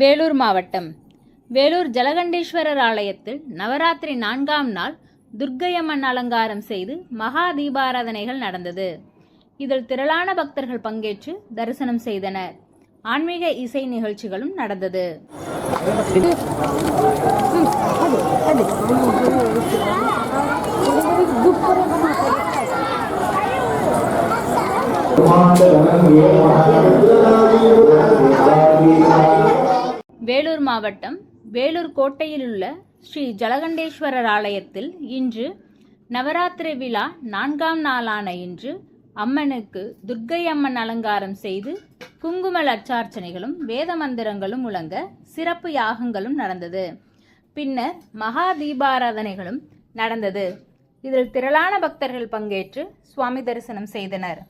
வேலூர் மாவட்டம். வேலூர் ஜலகண்டேஸ்வரர் ஆலயத்தில் நவராத்திரி நான்காம் நாள் துர்க்கையம்மன் அலங்காரம் செய்து மகா தீபாராதனைகள் நடந்தது. இதில் திரளான பக்தர்கள் பங்கேற்று தரிசனம் செய்தனர். ஆன்மீக இசை நிகழ்ச்சிகளும் நடந்தது. வேலூர் மாவட்டம் வேலூர் கோட்டையில் உள்ள ஸ்ரீ ஜலகண்டேஸ்வரர் ஆலயத்தில் இன்று நவராத்திரி விழா நான்காம் நாளான இன்று அம்மனுக்கு துர்க்கை அம்மன் அலங்காரம் செய்து குங்கும லட்சார்ச்சனைகளும் வேத மந்திரங்களும் முழங்க சிறப்பு யாகங்களும் நடந்தது. பின்னர் மகா தீபாராதனைகளும் நடந்தது. இதில் திரளான பக்தர்கள் பங்கேற்று சுவாமி தரிசனம் செய்தனர்.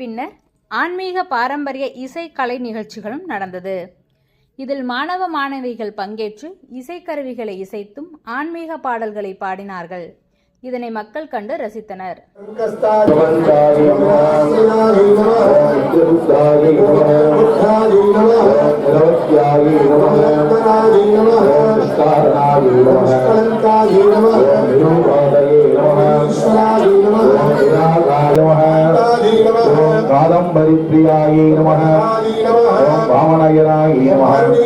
பின்னர் ஆன்மீக பாரம்பரிய இசைக்கலை நிகழ்ச்சிகளும் நடந்தது. இதில் மாணவ மாணவிகள் பங்கேற்று இசைக்கருவிகளை இசைத்தும் ஆன்மீக பாடல்களை பாடினார்கள். இதனை மக்கள் கண்டு ரசித்தனர். ஓம்காரனாய நமः ஓம்காரனாய நமः ஓம் நிரோபாதயே நமः. விஸ்வநாதாய காதம்பரி பிரியாய நமः ஓம் பாவனயனாய நமः.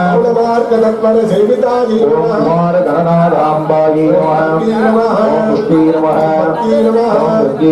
జగత్పర సేవితాయీ నమః కుమార గణనాథాంబాయీ నమః పుష్పీ నమః పుష్పీ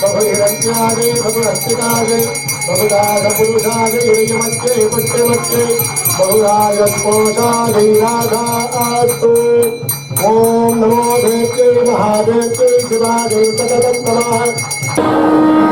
बहुरज्ञागे बहुरस्तिकागे बहुराधपुरुषागे यमज्ञे पट्यमज्ञे बहुराय स्पोषाधीराधात्तु ॐ नमो देव्यै महादेव्यै शिवायै तदनन्दमाः